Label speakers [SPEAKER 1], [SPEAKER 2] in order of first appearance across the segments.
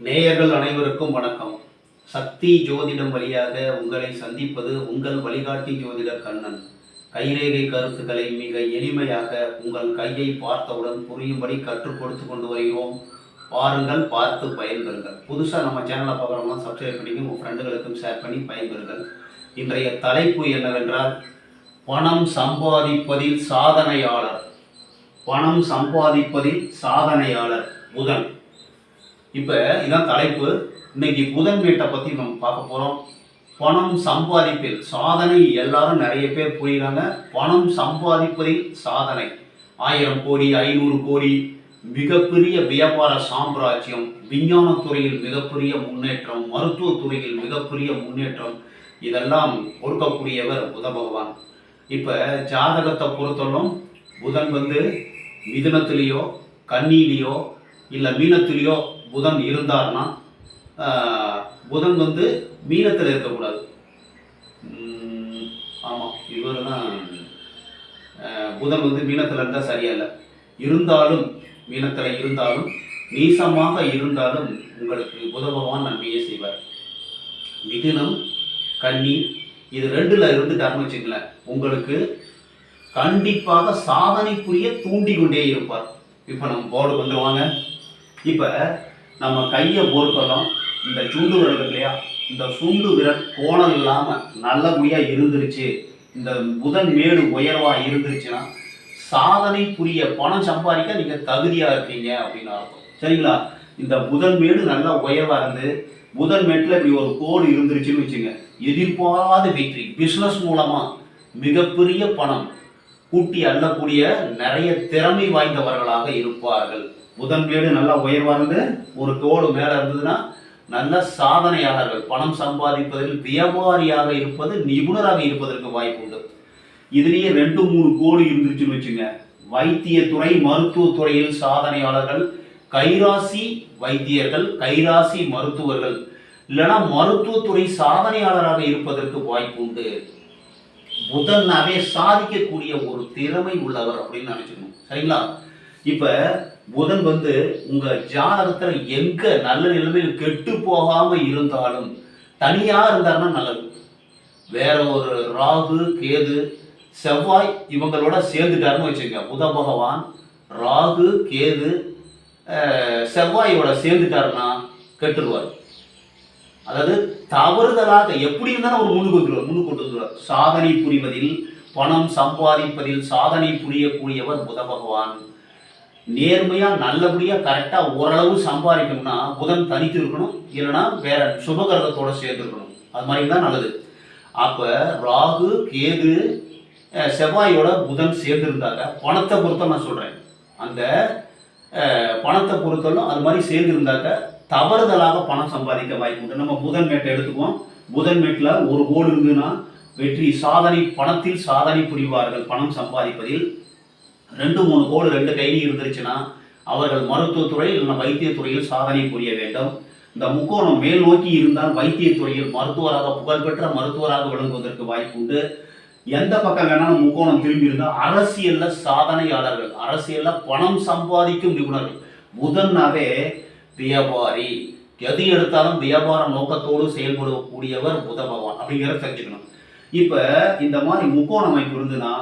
[SPEAKER 1] நேயர்கள் அனைவருக்கும் வணக்கம். சக்தி ஜோதிடம் வழியாக உங்களை சந்திப்பது உங்கள் வழிகாட்டி ஜோதிடர் கண்ணன். கைரேகை கருத்துக்களை மிக எளிமையாக உங்கள் கையை பார்த்தவுடன் புரியும்படி கற்றுக் கொடுத்து கொண்டு வருகிறோம். பாருங்கள் பார்த்து பயன்பெறுங்கள். புதுசாக நம்ம சேனலை பார்க்குறவங்க சப்ஸ்கிரைப் பண்ணி உங்கள் ஃப்ரெண்டுகளுக்கும் ஷேர் பண்ணி பயன்பெறுங்கள். இன்றைய தலைப்பு என்னவென்றால் பணம் சம்பாதிப்பதில் சாதனையாளர். பணம் சம்பாதிப்பதில் சாதனையாளர் புதன் இப்போ இதான் தலைப்பு. இன்னைக்கு புதன் வீட்டை பற்றி நம்ம பார்க்க போகிறோம் பணம் சம்பாதிப்பில் சாதனை. எல்லாரும் நிறைய பேர் புரியுறாங்க பணம் சம்பாதிப்பதில் சாதனை. ஆயிரம் கோடி ஐநூறு கோடி மிகப்பெரிய வியாபார சாம்ராஜ்யம் விஞ்ஞானத்துறையில் மிகப்பெரிய முன்னேற்றம் மருத்துவத் துறையில் மிகப்பெரிய முன்னேற்றம் இதெல்லாம் கொடுக்கக்கூடியவர் புத பகவான். இப்போ ஜாதகத்தை பொறுத்தவரைக்கும் புதன் வந்து மிதுனத்திலேயோ கன்னியிலேயோ இல்லை மீனத்திலேயோ புதன் இருந்தார்னா புதன் வந்து மீனத்தில் இருக்கக்கூடாது. ஆமாம் இவர் தான் புதன் வந்து மீனத்தில் இருந்தால் சரியில்லை இருந்தாலும் மீனத்தில் இருந்தாலும் நீசமாக இருந்தாலும் உங்களுக்கு புத பகவான் நன்மையே செய்வார். மிதுனம் கன்னி இது ரெண்டில் இருந்துட்டாருன்னு வச்சுங்களேன் உங்களுக்கு கண்டிப்பாக சாதனைக்குரிய தூண்டி கொண்டே இருப்பார். இப்போ நம்ம போர்டு வந்துடுவாங்க இப்போ நம்ம கையை பொறுத்தலாம் இந்த சுண்டு விரல் இருக்கு இல்லையா? இந்த சுண்டு விரல் கோணம் இல்லாமல் நல்லபடியாக இருந்துருச்சு. இந்த புதன் மேடு உயர்வாக இருந்துருச்சுன்னா சாதனை புரிய பணம் சம்பாதிக்க நீங்கள் தகுதியாக இருக்கீங்க அப்படின்னு அர்த்தம். சரிங்களா? இந்த புதன் மேடு நல்லா உயர்வாக இருந்து புதன் மேட்டில் இப்படி ஒரு கோடு இருந்துருச்சுன்னு வச்சுங்க எதிர்பாராத வெற்றி பிஸ்னஸ் மூலமாக மிகப்பெரிய பணம் கூட்டி அள்ளக்கூடிய நிறைய திறமை வாய்ந்தவர்களாக இருப்பார்கள். புதன் வீடு நல்லா உயர்வா இருந்து ஒரு கோடு மேலே இருந்ததுன்னா நல்ல சாதனையாளர்கள் பணம் சம்பாதிப்பதில் வியாபாரியாக இருப்பது நிபுணராக இருப்பதற்கு வாய்ப்பு உண்டு. இதுலேயே ரெண்டு மூணு கோடு இருந்துச்சுன்னு வச்சுங்க. வைத்தியத்துறை மருத்துவத்துறையில் சாதனையாளர்கள் கைராசி வைத்தியர்கள் கைராசி மருத்துவர்கள். இல்லைன்னா மருத்துவத்துறை சாதனையாளராக இருப்பதற்கு வாய்ப்பு உண்டு. புதன்னாவே சாதிக்கக்கூடிய ஒரு திறமை உள்ளவர் அப்படின்னு நினைச்சுக்கணும். சரிங்களா? இப்போ புதன் வந்து உங்க ஜாதகத்துல எங்க நல்ல நிலைமையில் கெட்டு போகாம இருந்தாலும் தனியா இருந்தாருன்னா நல்லது. வேற ஒரு ராகு கேது செவ்வாய் இவங்களோட சேர்ந்துட்டாருன்னு வச்சுங்க புத பகவான் ராகு கேது செவ்வாயோட சேர்ந்துட்டாருன்னா கெட்டுருவார். அதாவது தவறுதலாக எப்படி இருந்தாலும் அவர் முன்னுக்கு வந்துருவார் முன்னுக்கு கொண்டு சாதனை புரிவதில் பணம் சம்பாதிப்பதில் சாதனை புரியக்கூடியவர் புத பகவான். நேர்மையா நல்லபடியா கரெக்டா ஓரளவு சம்பாதிக்கணும்னா புதன் தனித்து இருக்கணும். இல்லைன்னா வேற சுபகிரகத்தோட சேர்ந்து இருக்கணும். அது மாதிரி தான் நல்லது. அப்ப ராகு கேது செவ்வாயோட புதன் சேர்ந்துருந்தாங்க பணத்தை பொறுத்த நான் சொல்றேன். அந்த பணத்தை பொறுத்தலும் அது மாதிரி சேர்ந்து இருந்தாக்க தவறுதலாக பணம் சம்பாதிக்க வாய்ப்பு உண்டு. நம்ம புதன் மேட்டை எடுத்துக்குவோம். புதன் மேட்டில் ஒரு கோடு இருந்ததுன்னா வெற்றி சாதனை பணத்தில் சாதனை புரிவார்கள். பணம் சம்பாதிப்பதில் ரெண்டு மூணு கோடு ரெண்டு கையில் இருந்துருச்சுன்னா அவர்கள் மருத்துவத்துறை இல்லைன்னா வைத்தியத்துறையில் சாதனை புரிய வேண்டும். இந்த முக்கோணம் மேல் நோக்கி இருந்தால் வைத்தியத்துறையில் மருத்துவராக புகழ்பெற்ற மருத்துவராக விளங்குவதற்கு வாய்ப்பு உண்டு. எந்த பக்கம் வேணாலும் முக்கோணம் திரும்பி இருந்தால் அரசியல்ல சாதனையாளர்கள் அரசியல்ல பணம் சம்பாதிக்கும் நிபுணர்கள். புதன்னாவே வியாபாரி. எது எடுத்தாலும் வியாபார நோக்கத்தோடு செயல்படக்கூடியவர் புத பகவான் அப்படிங்கிறத தெரிஞ்சுக்கணும். இப்போ இந்த மாதிரி முக்கோண அமைப்பு இருந்துன்னா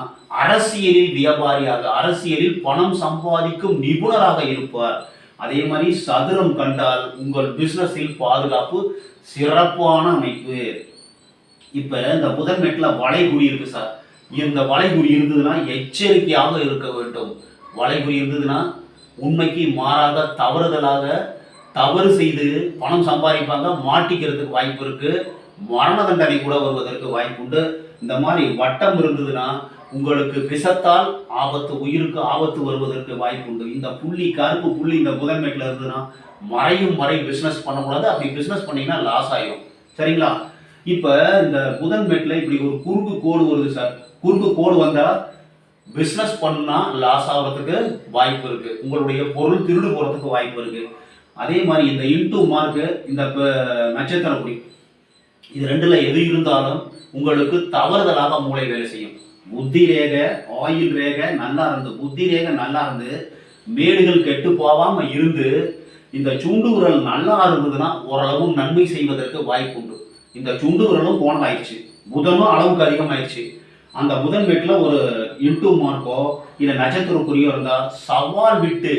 [SPEAKER 1] அரசியலில் வியாபாரியாக அரசியலில் பணம் சம்பாதிக்கும் நிபுணராக இருப்பார். அதே மாதிரி சதுரம் கண்டால் உங்கள் பிஸ்னஸில் பாதுகாப்பு சிறப்பான அமைப்பு. இப்போ இந்த புதன் மெட்டில் வளைகுறி இருக்கு சார். இந்த வளைகுறி இருந்ததுன்னா எச்சரிக்கையாக இருக்க வேண்டும். வளைகுறி இருந்ததுன்னா உண்மைக்கு மாறாக தவறுதலாக தவறு செய்து பணம் சம்பாதிப்பாங்க மாட்டிக்கிறதுக்கு வாய்ப்பு இருக்குது மரண தண்டனை கூட வருவதற்கு வாய்ப்பு உண்டு இந்த மாதிரி வட்டம் இருந்ததுன்னா உங்களுக்கு விஷத்தால் ஆபத்து உயிருக்கு ஆபத்து வருவதற்கு வாய்ப்பு உண்டு இந்த புள்ளி கருப்பு புள்ளி இந்த புதன்மேட்டில் இருந்ததுன்னா மறையும் மறை பிஸ்னஸ் பண்ணக்கூடாது அப்படி பிஸ்னஸ் பண்ணீங்கன்னா லாஸ் ஆயிடும் சரிங்களா? இப்போ இந்த புதன்மேட்டில் இப்படி ஒரு குறுக்கு கோடு வருது சார். குறுக்கு கோடு வந்தால் பிஸ்னஸ் பண்ணால் லாஸ் ஆகிறதுக்கு வாய்ப்பு இருக்கு. உங்களுடைய பொருள் திருடு போகிறதுக்கு வாய்ப்பு இருக்கு. அதே மாதிரி இந்த இன்டூ மார்க்கு இந்த நட்சத்திரம் நட்சத்திர இது ரெண்டுல எது இருந்தாலும் உங்களுக்கு தவறுதலாக மூளை வேலை செய்யும். புத்தி ரேக ஆயில் ரேக நல்லா இருந்து புத்தி ரேக நல்லா இருந்து மேடுகள் கெட்டு போகாம இருந்து இந்த சுண்டு விரல் நல்லா இருந்ததுன்னா ஓரளவு நன்மை செய்வதற்கு வாய்ப்பு உண்டு. இந்த சுண்டு விரலும் கோணலாயிடுச்சு புதனும் அளவுக்கு அதிகமாயிடுச்சு. அந்த புதன் வீட்டில் ஒரு இன்டூ மார்க்கோ இல்லை நட்சத்திரக்குரியோ இருந்தால் சவால் விட்டு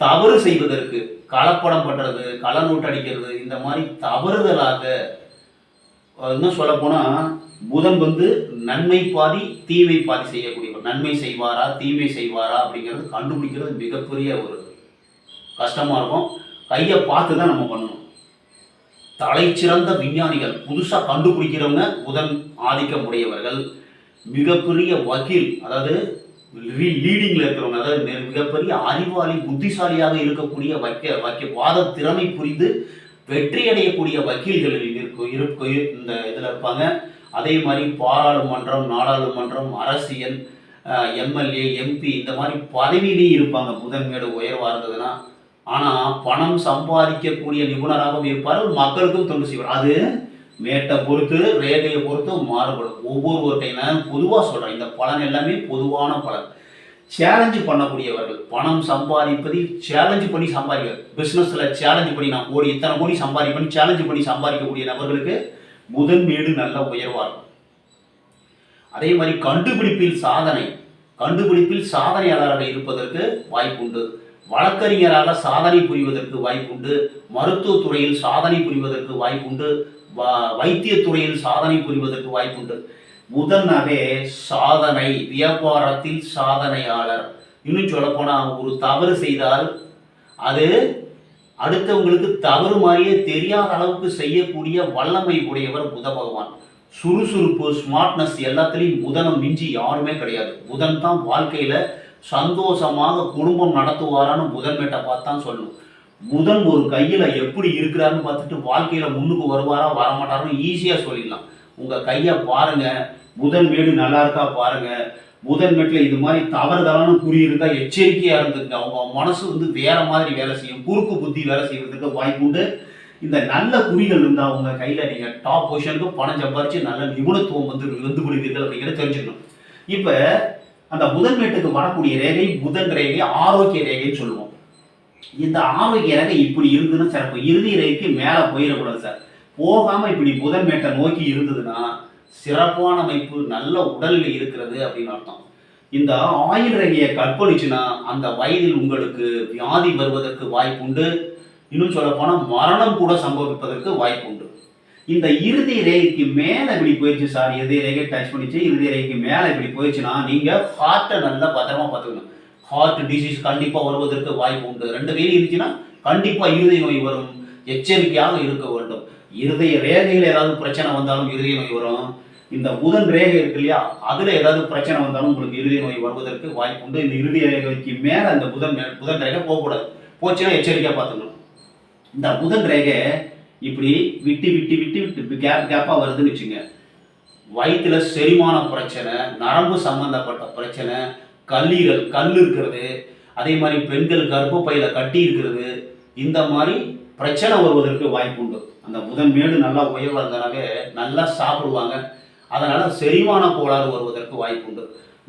[SPEAKER 1] தவறு செய்வதற்கு கலப்படம் பண்ணுறது கள நோட்டு அடிக்கிறது இந்த மாதிரி தவறுதலாக இன்னும் சொல்லப்போனால் புதன் வந்து நன்மை பாதி தீமை பாதி செய்யக்கூடியவர். நன்மை செய்வாரா தீமை செய்வாரா அப்படிங்கிறது கண்டுபிடிக்கிறது மிகப்பெரிய ஒரு கஷ்டமாக இருக்கும். கையை பார்த்து தான் நம்ம பண்ணணும். தலைச்சிறந்த விஞ்ஞானிகள் புதுசாக கண்டுபிடிக்கிறவங்க புதன் ஆதிக்கம் உடையவர்கள். மிகப்பெரிய வக்கீல் அதாவது லீடிங்கில் இருக்கிறவங்க அதாவது மிகப்பெரிய அறிவாளி புத்திசாலியாக இருக்கக்கூடிய வைக்க வைக்க வாத திறமை புரிந்து வெற்றி அடையக்கூடிய வக்கீல்கள் இருக்கும் இருக்கு இந்த இதில் இருப்பாங்க. அதே மாதிரி பாராளுமன்றம் நாடாளுமன்றம் அரசியல் எம்எல்ஏ எம்பி இந்த மாதிரி பதவியிலேயும் இருப்பாங்க. முதன்மையோட உயர்வாக இருந்ததுன்னா ஆனால் பணம் சம்பாதிக்கக்கூடிய நிபுணராகவும் இருப்பார்கள் மக்களுக்கும் தொண்டு செய்வார். அது மேட்டை பொறுத்து ரேகையை பொறுத்து மாறுபடும். ஒவ்வொருவர்கிட்ட நான் பொதுவாக சொல்கிறேன் இந்த பலன் எல்லாமே பொதுவான பலன். சேலஞ்சு பண்ணக்கூடியவர்கள் பணம் சம்பாதிப்பதில் சேலஞ்சு பண்ணி சம்பாதிக்க பிஸ்னஸில் சேலஞ்சு பண்ணி நான் கோடி இத்தனை கோடி சம்பாதிப்பேன் சேலஞ்சு பண்ணி சம்பாதிக்கக்கூடிய நபர்களுக்கு முதன் வீடு நல்ல உயர்வாக இருக்கும். அதே மாதிரி கண்டுபிடிப்பில் சாதனை கண்டுபிடிப்பில் சாதனையாளராக இருப்பதற்கு வாய்ப்புண்டு. வழக்கறிஞராக சாதனை புரிவதற்கு வாய்ப்புண்டு. மருத்துவத்துறையில் சாதனை புரிவதற்கு வாய்ப்புண்டு. வ- வைத்தியத் சாதனை புரிவதற்கு வாய்ப்புண்டு. புதனாவே சாதனை வியாபாரத்தில் சாதனையாளர். இன்னும் சொல்லப்போனால் ஒரு தவறு செய்தால் அது அடுத்தவங்களுக்கு தவறு மாதிரியே தெரியாத அளவுக்கு செய்யக்கூடிய வல்லமை உடையவர் புத பகவான். சுறுசுறுப்பு ஸ்மார்ட்னஸ் எல்லாத்துலேயும் புதனை மிஞ்சி யாருமே கிடையாது. புதன் தான் வாழ்க்கையில் சந்தோஷமாக குடும்பம் நடத்துவாரான்னு புதன் மேட்டை பார்த்து தான் சொல்லணும். புதன் ஒரு கையில் எப்படி இருக்கிறாருன்னு பார்த்துட்டு வாழ்க்கையில் முன்னுக்கு வருவாரா வரமாட்டாரோ ஈஸியாக சொல்லிடலாம். உங்கள் கையை பாருங்கள் புதன் வீடு நல்லா இருக்கா பாருங்க. புதன் வீட்டில் இது மாதிரி தவறுதலான குறி இருந்தால் எச்சரிக்கையாக இருந்துங்க. அவங்க மனசு வந்து வேற மாதிரி வேலை செய்யும். குறுக்கு புத்தி வேலை செய்யறதுக்கு வாய்ப்பு உண்டு. இந்த நல்ல குறிகள் இருந்தால் உங்கள் கையில் நீங்கள் டாப் பொசிஷனுக்கு பணம் சம்பாரிச்சு நல்ல நிபுணத்துவம் வந்து வந்து விடுவீர்கள் அப்படிங்கிறத தெரிஞ்சுக்கணும். இப்போ அந்த புதன் வீட்டுக்கு வரக்கூடிய ரேகை புதன் ரேகை ஆரோக்கிய ரேகைன்னு சொல்லுவோம். இந்த ஆரோக்கிய ரேகை இப்படி இருந்ததுன்னா சிறப்பு இறுதி ரேகைக்கு மேலே போயிடக்கூடாது சார். போகாமல் இப்படி புதன் மேட்டை நோக்கி இருந்ததுன்னா சிறப்பான அமைப்பு நல்ல உடலில் இருக்கிறது அப்படின்னு அர்த்தம். இந்த ஆயுள் ரேகையை கற்பழிச்சுன்னா அந்த வயதில் உங்களுக்கு வியாதி வருவதற்கு வாய்ப்புண்டு. இன்னும் சொல்லப்போனால் மரணம் கூட சம்பவிப்பதற்கு வாய்ப்புண்டு. இந்த இறுதி ரேகைக்கு மேலே இப்படி போயிடுச்சு சார். இறுதி ரேகை டச் பண்ணிச்சு. இறுதி ரேகைக்கு மேலே இப்படி போயிடுச்சுன்னா நீங்கள் ஹார்ட்டை நல்லா பத்திரமா பார்த்துக்கணும். ஹார்ட் டிசீஸ் கண்டிப்பாக வருவதற்கு வாய்ப்பு உண்டு. ரெண்டு கையில் இருந்துச்சுன்னா கண்டிப்பாக இருதய நோய் வரும். எச்சரிக்கையாக இருக்க வேண்டும். இருதய ரேகையில் ஏதாவது பிரச்சனை வந்தாலும் இருதய நோய் வரும். இந்த புதன் ரேகை இருக்கு இல்லையா அதில் ஏதாவது பிரச்சனை வந்தாலும் உங்களுக்கு இருதய நோய் வருவதற்கு வாய்ப்பு உண்டு. இந்த இருதய ரேகைக்கு மேலே அந்த புதன் புதன் ரேகை போகக்கூடாது. போச்சுன்னா எச்சரிக்கையாக பார்த்துக்கணும். இந்த புதன் ரேகை இப்படி விட்டு விட்டு விட்டு விட்டு கேப் கேப்பாக வருதுன்னு வச்சுங்க. வயிற்றுல செரிமான பிரச்சனை நரம்பு சம்மந்தப்பட்ட பிரச்சனை கல்லீரல் கல் இருக்கிறது. அதே மாதிரி பெண்கள் கர்ப்பப்பையில கட்டி இருக்கிறது. இந்த மாதிரி பிரச்சனை வருவதற்கு வாய்ப்பு உண்டு. அந்த புதன் மேடு நல்லா உயர்வாக இருந்தனாவே நல்லா சாப்பிடுவாங்க. அதனால் செரிமான கோளாறு வருவதற்கு வாய்ப்பு உண்டு.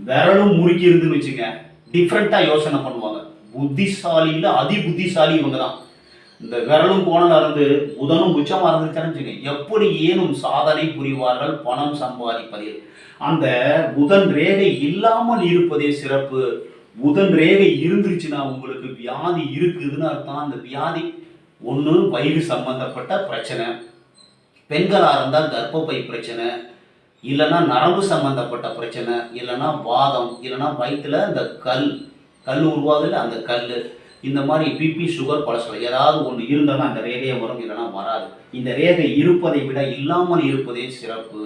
[SPEAKER 1] விரலும் முறுக்கி இருந்துன்னு வச்சுங்க டிஃப்ரெண்ட்டாக யோசனை பண்ணுவாங்க. புத்திசாலியில் அதி புத்திசாலி இவங்க தான். இந்த விரலும் கோணலாக இருந்து புதனும் உச்சமாக இருந்துச்சுன்னு வச்சுங்க எப்படி ஏனும் சாதனை புரிவார்கள் பணம் சம்பாதிப்பதில். அந்த புதன் ரேகை இல்லாமல் இருப்பதே சிறப்பு. புதன் ரேகை இருந்துருச்சுன்னா உங்களுக்கு வியாதி இருக்குதுன்னு அர்த்தம். அந்த வியாதி ஒன்று வயிறு சம்பந்தப்பட்ட பிரச்சனை. பெண்களாக இருந்தால் கர்ப்பப்பை பிரச்சனை. இல்லைன்னா நரம்பு சம்பந்தப்பட்ட பிரச்சனை. இல்லைன்னா வாதம். இல்லைன்னா வயிற்றுல இந்த கல் கல் உருவாகுதுல அந்த கல் இந்த மாதிரி பிபி சுகர் கொலஸ்ட்ரால் ஏதாவது ஒன்று இருந்தாலும் அந்த ரேகையை வரும் இல்லைன்னா வராது. இந்த ரேகை இருப்பதை விட இல்லாமல் இருப்பதே சிறப்பு.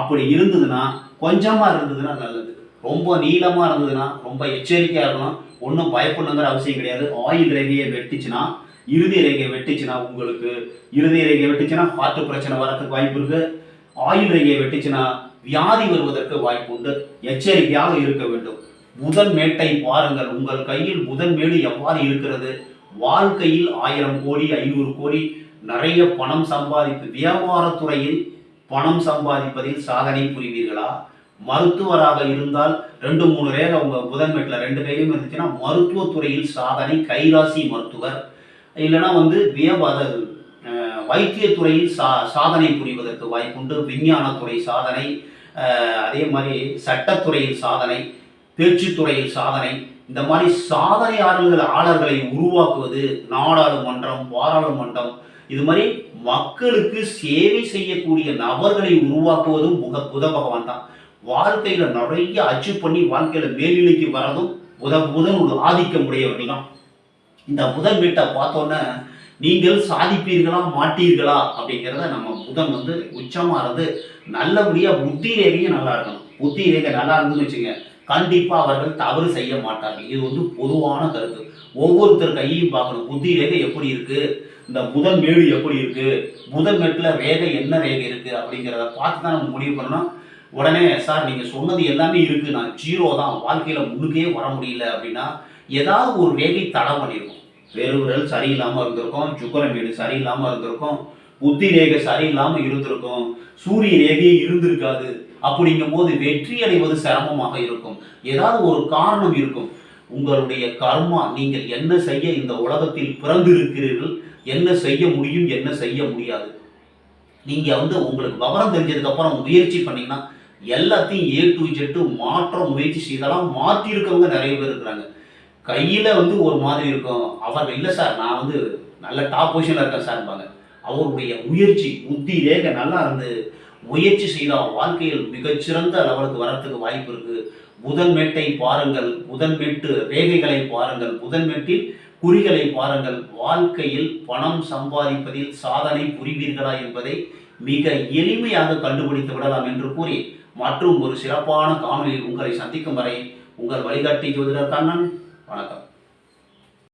[SPEAKER 1] அப்படி இருந்ததுன்னா கொஞ்சமாக இருந்ததுன்னா நல்லது. ரொம்ப நீளமாக இருந்ததுன்னா ரொம்ப எச்சரிக்கையாக இருக்கணும் ஒன்றும் பயப்படணுங்கிற அவசியம் கிடையாது. ஆயில் ரேகையை வெட்டிச்சுன்னா இறுதி ரேகையை வெட்டிச்சுன்னா உங்களுக்கு இறுதி ரேகையை வெட்டிச்சுன்னா ஹார்ட் பிரச்சனை வர்றதுக்கு வாய்ப்பு இருக்குது ஆயில் ரேகையை வெட்டிச்சுன்னா வியாதி வருவதற்கு வாய்ப்பு உண்டு. எச்சரிக்கையாக இருக்க வேண்டும். முதன் மேட்டை பாருங்கள். உங்கள் கையில் முதன் மேடு எவ்வாறு இருக்கிறது? வாழ்க்கையில் ஆயிரம் கோடி ஐநூறு கோடி நிறைய பணம் சம்பாதிப்பு. வியாபாரத்துறையில் பணம் சம்பாதிப்பதில் சாதனை புரிவீர்களா? மருத்துவராக இருந்தால் ரெண்டு மூணு ரேகை உங்க புதன் ரெண்டு கையிலும் இருந்துச்சுன்னா மருத்துவத்துறையில் சாதனை கைராசி மருத்துவர். இல்லைன்னா வந்து வியபாத வைத்தியத்துறையில் சா சாதனை புரிவதற்கு வாய்ப்புண்டு. விஞ்ஞானத்துறை சாதனை அதே மாதிரி சட்டத்துறையில் சாதனை பேச்சுத்துறையில் சாதனை. இந்த மாதிரி சாதனையாளர்கள் ஆளர்களை உருவாக்குவது நாடாளுமன்றம் பாராளுமன்றம் இது மாதிரி மக்களுக்கு சேவை செய்யக்கூடிய நபர்களை உருவாக்குவதும் முக புத பகவான் தான். வாழ்க்கையில நிறைய அச்சீவ் பண்ணி வாழ்க்கையில மேல்நிலைக்கு வரதும் புத புதன் ஒரு ஆதிக்கம் உடையவர்கள் தான். இந்த புதன் வீட்டை பார்த்தோன்னே நீங்கள் சாதிப்பீர்களா மாட்டீர்களா அப்படிங்கிறத நம்ம புதன் வந்து உச்சமாக இருந்து நல்லபடியா புத்தி ரேகையும் நல்லா இருக்கணும். புத்தி ரேகை நல்லா இருந்துன்னு வச்சுங்க கண்டிப்பா அவர்கள் தவறு செய்ய மாட்டார்கள். இது வந்து பொதுவான கருத்து. ஒவ்வொருத்தர் கையையும் பார்க்கணும். புத்தி ரேகை எப்படி இருக்கு? இந்த புதன் மேடு எப்படி இருக்கு? புதன் மேட்டில் ரேகை என்ன ரேகை இருக்கு அப்படிங்கிறத பார்த்து தான் நம்ம முடிவு பண்ணோம் உடனே சார் நீங்கள் சொன்னது எல்லாமே இருக்கு. நான் ஜீரோ தான். வாழ்க்கையில் முழுக்கே வர முடியல அப்படின்னா ஏதாவது ஒரு ரேகை தடை பண்ணியிருக்கோம் வெறுவிரல் சரியில்லாமல் இருந்திருக்கும். சுக்கரமேடு சரியில்லாமல் இருந்திருக்கும். புத்தி ரேகை சரியில்லாமல் இருந்திருக்கும். சூரிய ரேகையே இருந்திருக்காது. அப்படிங்கும் போது வெற்றி அடைவது சிரமமாக இருக்கும். ஏதாவது ஒரு காரணம் இருக்கும். உங்களுடைய கர்மா நீங்கள் என்ன செய்ய இந்த உலகத்தில் பிறந்திருக்கிறீர்கள் என்ன செய்ய முடியும் என்ன செய்ய முடியாது. நீங்கள் வந்து உங்களுக்கு விவரம் தெரிஞ்சதுக்கப்புறம் முயற்சி பண்ணிங்கன்னா எல்லாத்தையும் ஏ டு ஜெட்டு மாற்ற முயற்சி செய்தாலாம். மாற்றியிருக்கவங்க நிறைய பேர் இருக்கிறாங்க. கையில் வந்து ஒரு மாதிரி இருக்கும். அவர் இல்லை சார் நான் வந்து நல்ல டாப் பொசிஷனில் இருக்கேன் சார்பாங்க. அவருடைய முயற்சி புத்தி நல்லா இருந்து முயற்சி செய்தால் வாழ்க்கையில் மிகச்சிறந்த லெவலுக்கு வரத்துக்கு வாய்ப்பு இருக்கு. புதன் மேட்டை பாருங்கள் புதன் மேட்டு ரேகைகளை பாருங்கள் புதன்மெட்டில் குறிகளை பாருங்கள். வாழ்க்கையில் பணம் சம்பாதிப்பதில் சாதனை புரிவீர்களா என்பதை மிக எளிமையாக கண்டுபிடித்து விடலாம் என்று கூறி மற்றும் ஒரு சிறப்பான காணொலியில் உங்களை சந்திக்கும் வரை உங்கள் வழிகாட்டி ஜோதிடர் கண்ணன். வணக்கம்.